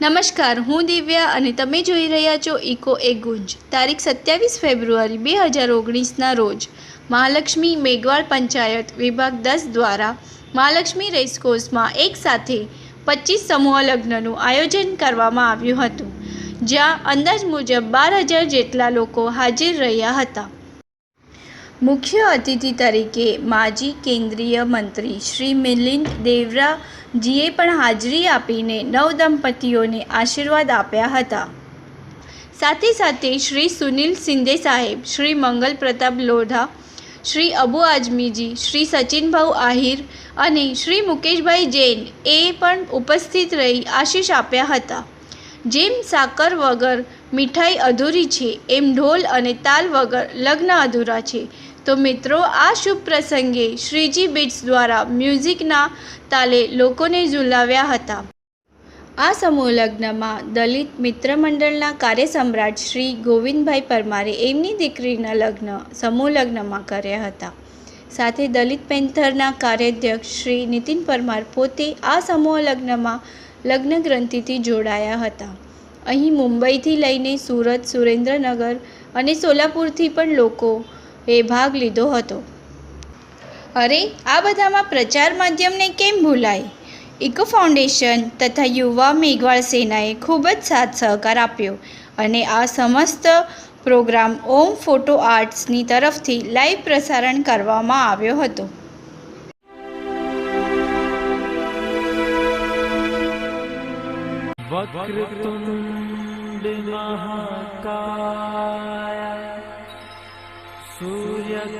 નમસ્કાર, હું દિવ્યા અને તમે જોઈ રહ્યા છો ઇકો એ ગુંજ. તારીખ સત્યાવીસ ફેબ્રુઆરી બે હજાર ઓગણીસના રોજ મહાલક્ષ્મી મેઘવાળ પંચાયત વિભાગ દસ દ્વારા મહાલક્ષ્મી રેસકોર્સમાં એક સાથે પચીસ સમૂહ લગ્નનું આયોજન કરવામાં આવ્યું હતું, જ્યાં અંદાજ મુજબ બાર હજાર જેટલા લોકો હાજર રહ્યા હતા. મુખ્ય અતિથિ તરીકે માજી કેન્દ્રીય મંત્રી શ્રી મિલિંદ દેવરાજીએ પણ હાજરી આપીને નવદંપતીઓને આશીર્વાદ આપ્યા હતા. સાથે સાથે શ્રી સુનિલ સિંદે સાહેબ, શ્રી મંગલ પ્રતાપ લોઢા, શ્રી અબુ આઝમીજી, શ્રી સચિનભાઉ આહિર અને શ્રી મુકેશભાઈ જૈન એ પણ ઉપસ્થિત રહી આશીષ આપ્યા હતા. જેમ સાકર વગર મીઠાઈ અધૂરી છે, એમ ઢોલ અને તાલ વગર લગ્ન અધૂરા છે. તો મિત્રો, આ શુભ પ્રસંગે શ્રીજી બીટ્સ દ્વારા મ્યુઝિકના તાલે લોકોને ઝુલાવ્યા હતા. આ સમૂહ લગ્નમાં દલિત મિત્ર મંડળના કાર્યસમ્રાટ શ્રી ગોવિંદભાઈ પરમારે એમની દીકરીના લગ્ન, સમૂહ લગ્નમાં કર્યા હતા. સાથે દલિત પેન્થરના કાર્યાધ્યક્ષ શ્રી નીતિન પરમાર પોતે આ સમૂહ લગ્નમાં લગ્ન ગ્રંથિથી જોડાયા હતા. અહીં મુંબઈથી લઈને સુરત, સુરેન્દ્રનગર અને સોલાપુરથી પણ એ ભાગ લીધો હતો. અરે, આ બધામાં પ્રચાર માધ્યમને કેમ ભૂલાય? ઇકો ફાઉન્ડેશન તથા યુવા મેઘવાળ સેનાએ ખૂબ જ સાથ સહકાર આપ્યો અને આ સમસ્ત પ્રોગ્રામ ઓમ ફોટો આર્ટ્સની તરફથી લાઈવ પ્રસારણ કરવામાં આવ્યો હતો. વક્રતુંડ મહાકાય.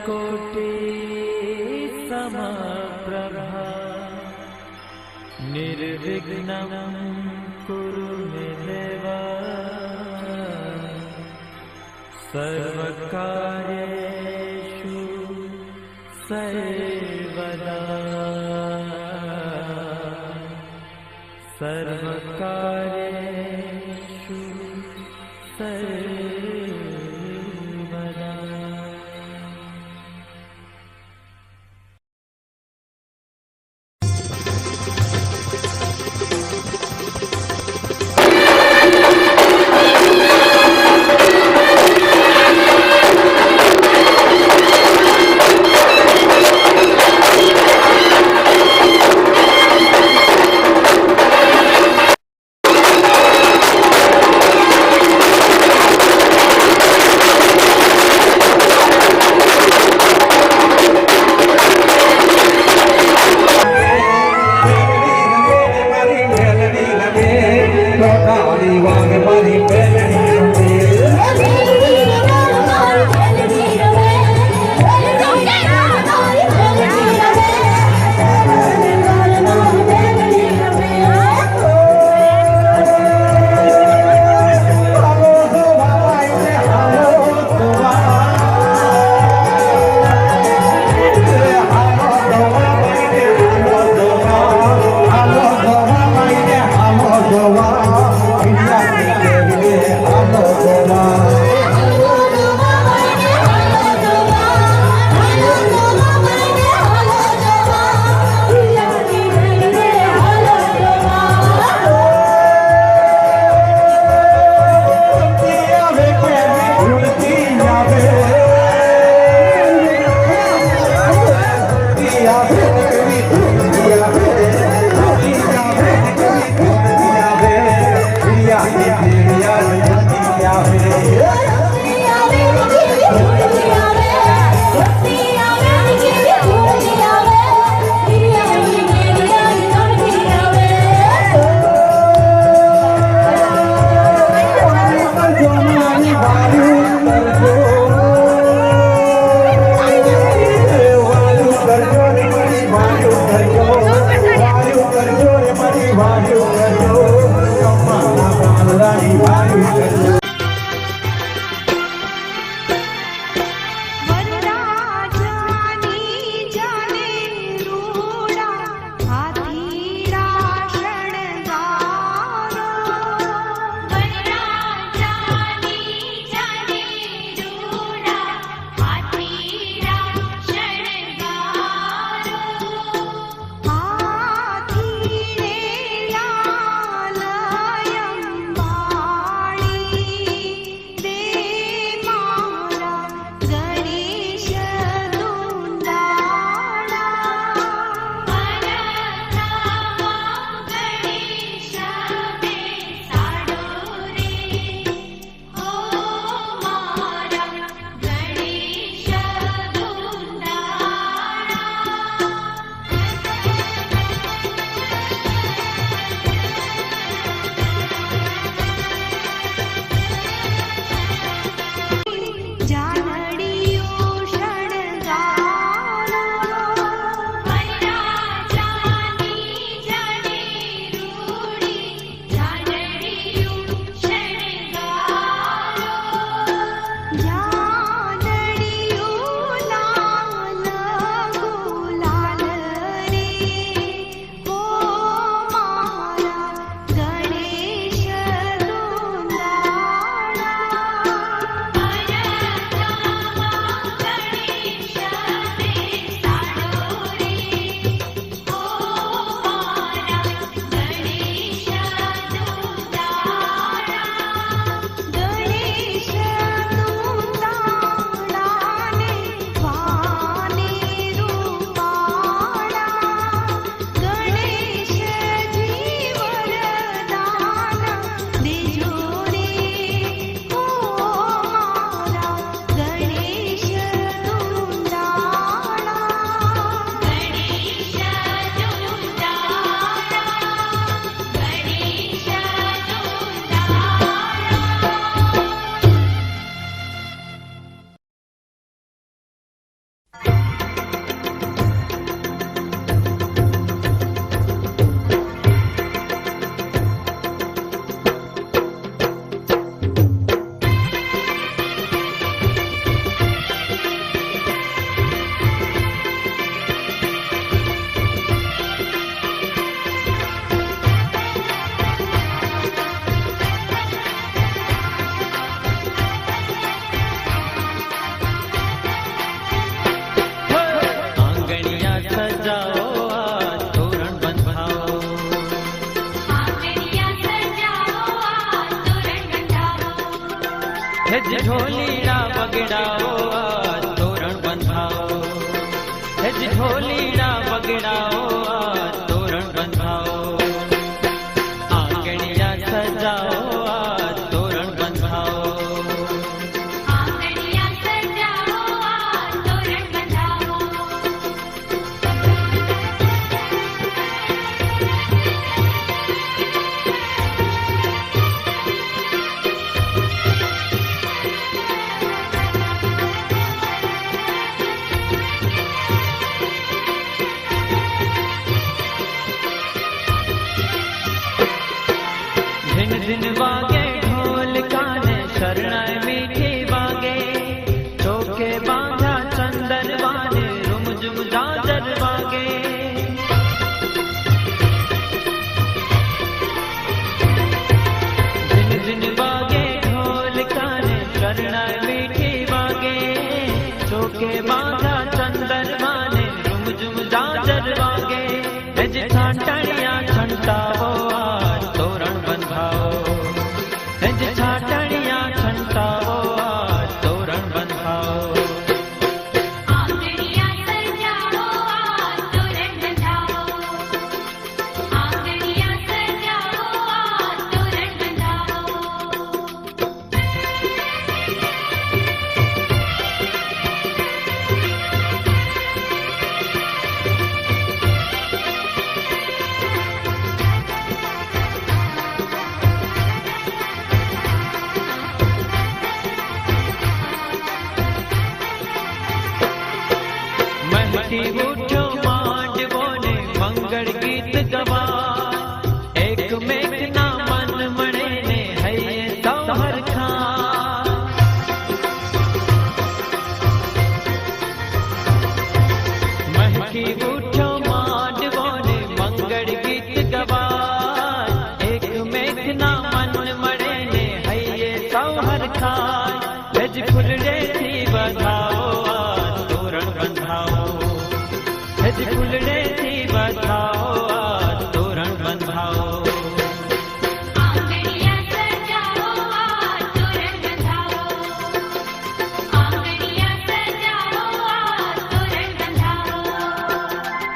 सूर्यकोटि समप्रभा। निर्विघ्नं कुरु देव सर्वकार्येषु सर्वदा વાગે બાધા ચંદર માને ઝુમ ઝુમ જાજર વાગે રજ છાંટણિયા છંટાવો மதி உற்ற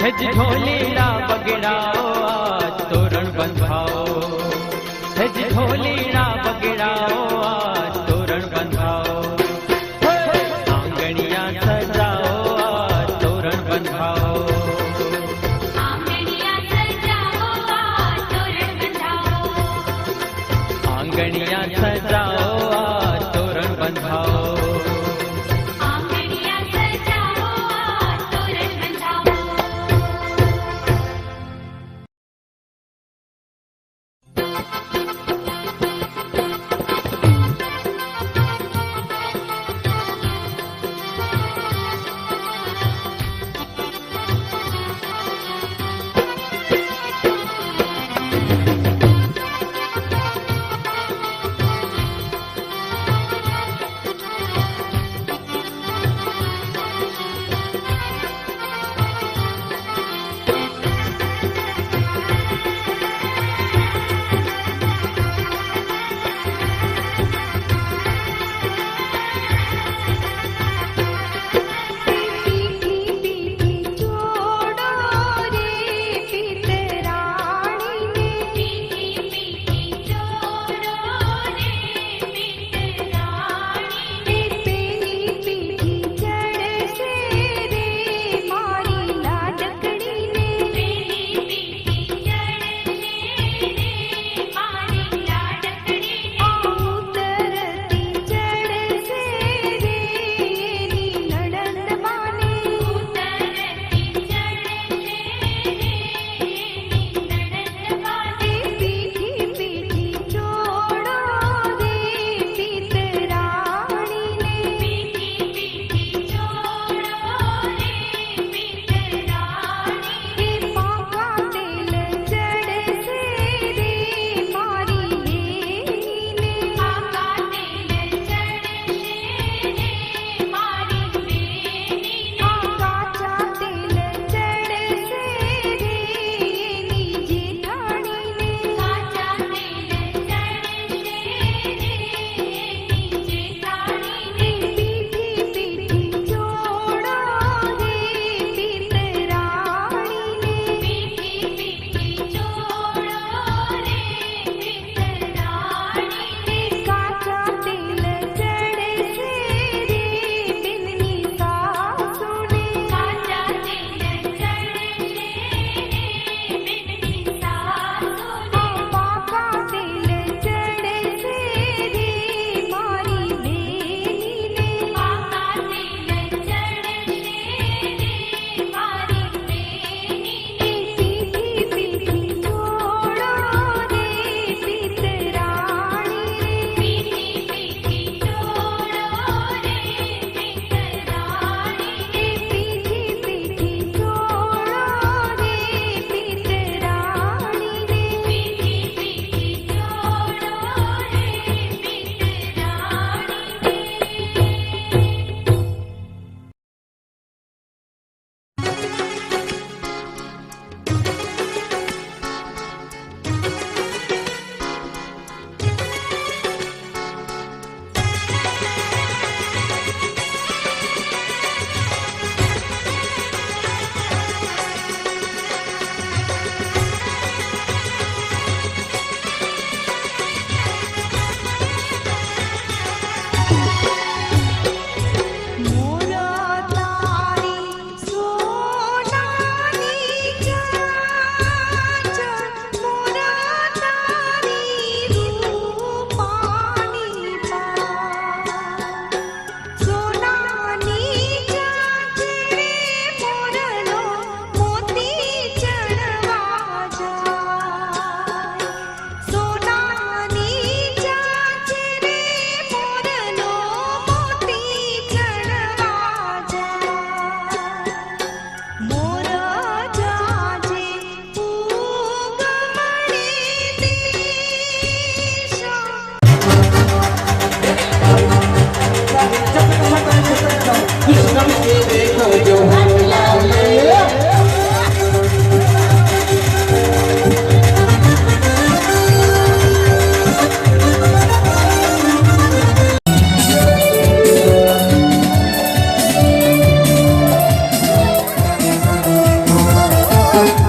ઢોલેરા બગડા. Oh,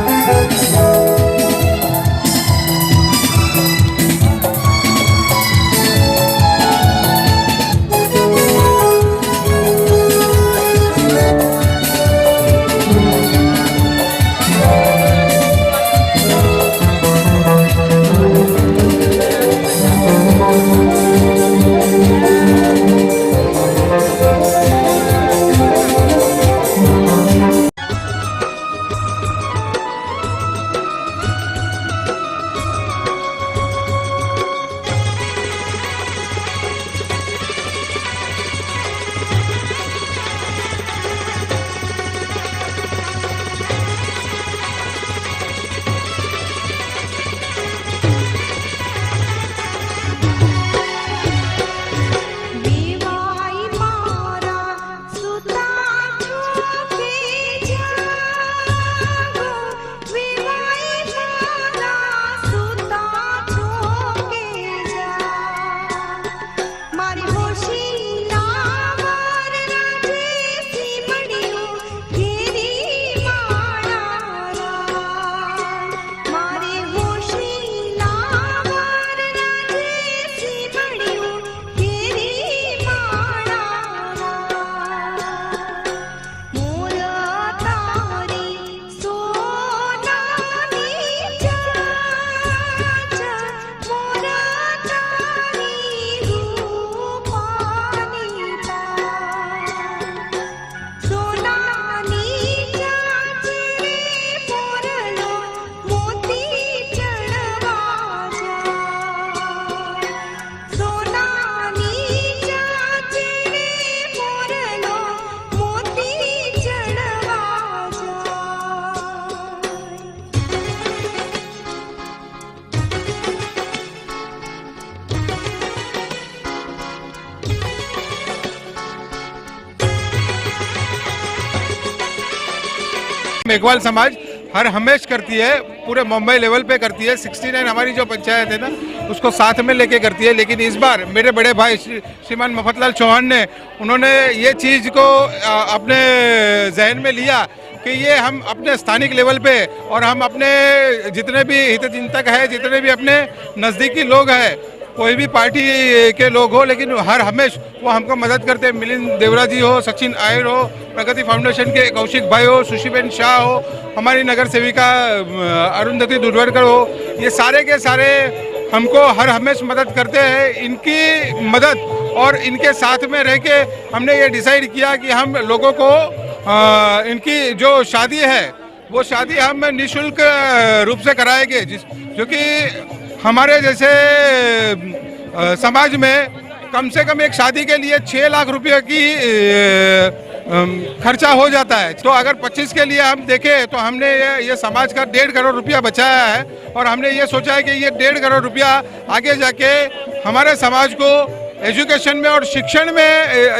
मेघवाल समाज हर हमेश करती है, पूरे मुंबई लेवल पे करती है। 69 हमारी जो पंचायत है ना, उसको साथ में लेके करती है। लेकिन इस बार मेरे बड़े भाई श्री- श्रीमान मफतलाल चौहान ने, उन्होंने ये चीज़ को अपने जहन में लिया कि ये हम अपने स्थानिक लेवल पे और हम अपने जितने भी हित चिंतक है, जितने भी अपने नज़दीकी लोग हैं कोई भी पार्टी के लोग हो लेकिन हर हमेश वो हमको मदद करते हैं। मिलिंद देवरा जी हो सचिन आयर हो प्रगति फाउंडेशन के कौशिक भाई हो सुशीबेन शाह हो हमारी नगर सेविका अरुंधति दुधवरकर हो ये सारे के सारे हमको हर हमेश मदद करते हैं। इनकी मदद और इनके साथ में रह के हमने ये डिसाइड किया कि हम लोगों को अ, इनकी जो शादी है वो शादी हम निशुल्क रूप से कराएँगे जिस जो कि हमारे जैसे समाज में कम से कम एक शादी के लिए छः लाख रुपये की खर्चा हो जाता है। तो अगर 25 के लिए हम देखें तो हमने ये ये समाज का डेढ़ करोड़ रुपया बचाया है और हमने ये सोचा है कि ये डेढ़ करोड़ रुपया आगे जाके हमारे समाज को एजुकेशन में और शिक्षण में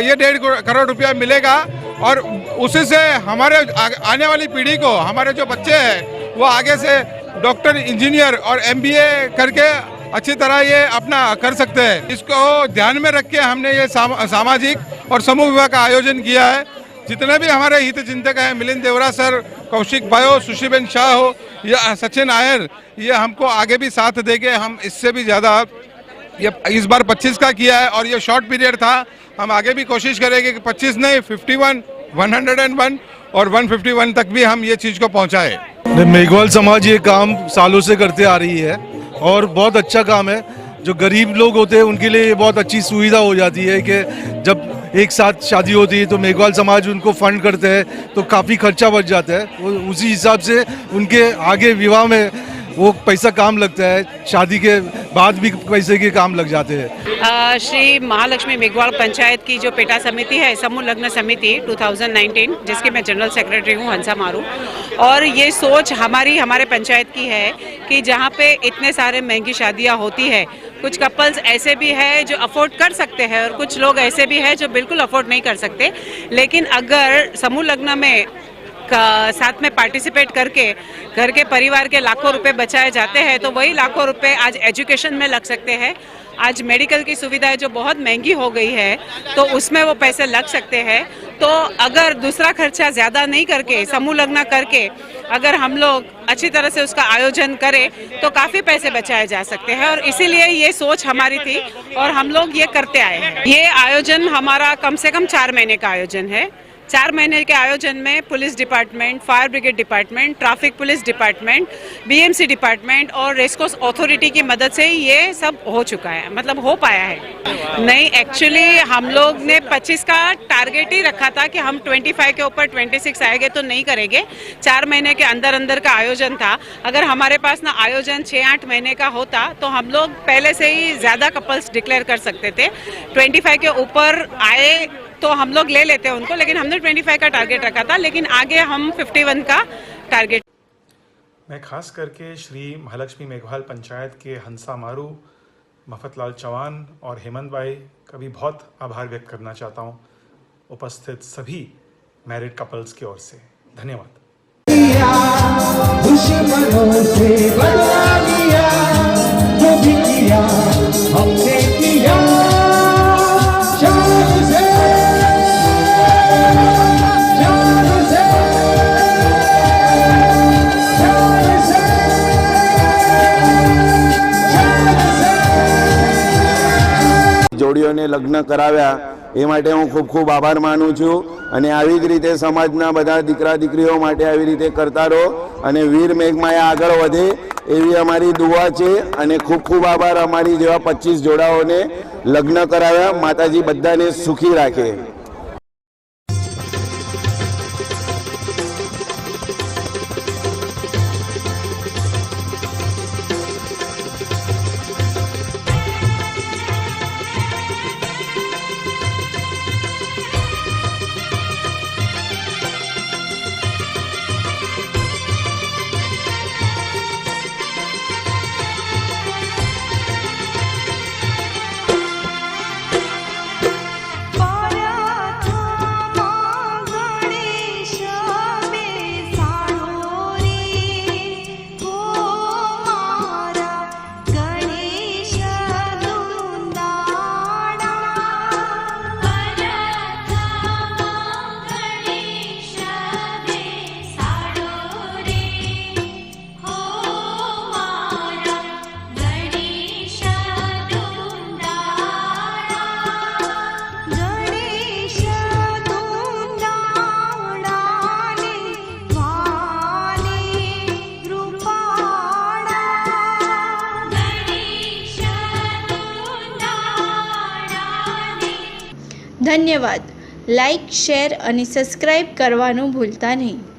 ये डेढ़ करोड़ रुपया मिलेगा और उसी से हमारे आने वाली पीढ़ी को, हमारे जो बच्चे हैं, वो आगे से डॉक्टर इंजीनियर और एमबीए करके अच्छी तरह ये अपना कर सकते हैं। इसको ध्यान में रख के हमने ये साम, सामाजिक और समूह विवाह का आयोजन किया है। जितने भी हमारे हित चिंतक हैं मिलिंद देवरा सर कौशिक भाई हो सुशीबेन शाह हो या सचिन आयर ये हमको आगे भी साथ देंगे हम इससे भी ज़्यादा ये इस बार 25 का किया है और ये शॉर्ट पीरियड था। हम आगे भी कोशिश करेंगे कि 25 नहीं 51, 101 और 151 तक भी हम ये चीज़ को पहुँचाए। मेघवाल समाज ये काम सालों से करते आ रही है और बहुत अच्छा काम है। जो गरीब लोग होते हैं, उनके लिए ये बहुत अच्छी सुविधा हो जाती है कि जब एक साथ शादी होती है तो मेघवाल समाज उनको फंड करते हैं तो काफ़ी खर्चा बच जाता है। उसी हिसाब से उनके आगे विवाह में वो पैसा काम लगता है, शादी के बाद भी पैसे के काम लग जाते हैं। श्री महालक्ष्मी मेघवाल पंचायत की जो पेटा समिति है, समूह लग्न समिति 2019 जिसकी मैं जनरल सेक्रेटरी हूँ, हंसा मारू। और ये सोच हमारी, हमारे पंचायत की है कि जहाँ पे इतने सारे महँगी शादियाँ होती है, कुछ कपल्स ऐसे भी है जो अफोर्ड कर सकते हैं और कुछ लोग ऐसे भी है जो बिल्कुल अफोर्ड नहीं कर सकते। लेकिन अगर समूह लग्न में साथ में पार्टिसिपेट करके घर के परिवार के लाखों रुपए बचाए जाते हैं तो वही लाखों रुपए आज एजुकेशन में लग सकते हैं। आज मेडिकल की सुविधाएँ जो बहुत महँगी हो गई है तो उसमें वो पैसे लग सकते हैं। तो अगर दूसरा खर्चा ज़्यादा नहीं करके, समूह लग्न करके, अगर हम लोग अच्छी तरह से उसका आयोजन करें तो काफ़ी पैसे बचाए जा सकते हैं। और इसीलिए ये सोच हमारी थी और हम लोग ये करते आए हैं। ये आयोजन हमारा कम से कम चार महीने का आयोजन है। चार महीने के आयोजन में police department, fire brigade department, traffic police department, BMC department और रेस्कोस अथॉरिटी की मदद से ये सब हो चुका है मतलब हो पाया है। नहीं एक्चुअली हम लोग ने 25 का टारगेट ही रखा था कि हम 25 के ऊपर 26 आएँगे तो नहीं करेंगे। चार महीने के अंदर अंदर का आयोजन था। अगर हमारे पास ना आयोजन छः आठ महीने का होता तो हम लोग पहले से ही ज़्यादा कपल्स डिक्लेयर कर सकते थे। 25 के ऊपर आए तो हम लोग ले लेते हैं उनको लेकिन हमने 25 का टारगेट रखा था लेकिन आगे हम 51 का टारगेट मैं खास करके श्री महालक्ष्मी मेघवाल पंचायत के हंसा मारू मफतलाल चौहान और हेमंत भाई का भी बहुत आभार व्यक्त करना चाहता हूँ उपस्थित सभी मैरिड कपल्स की ओर से। धन्यवाद। લગ્ન કરાવ્યા. એ માટે હું ખૂબ ખૂબ આભાર માનું છું. અને આવી જ રીતે સમાજના બધા દીકરા દીકરીઓ માટે આવી રીતે કરતા રહો. અને વીર મેઘમાયા આગળ વધે એવી અમારી દુઆ છે. અને ખૂબ ખૂબ આભાર અમારી જેવા પચીસ જોડાઓને લગ્ન કરાવ્યા. માતાજી બધાને સુખી રાખે. ધન્યવાદ. લાઇક શેર અને સબસ્ક્રાઇબ કરવાનું ભૂલતા નહીં.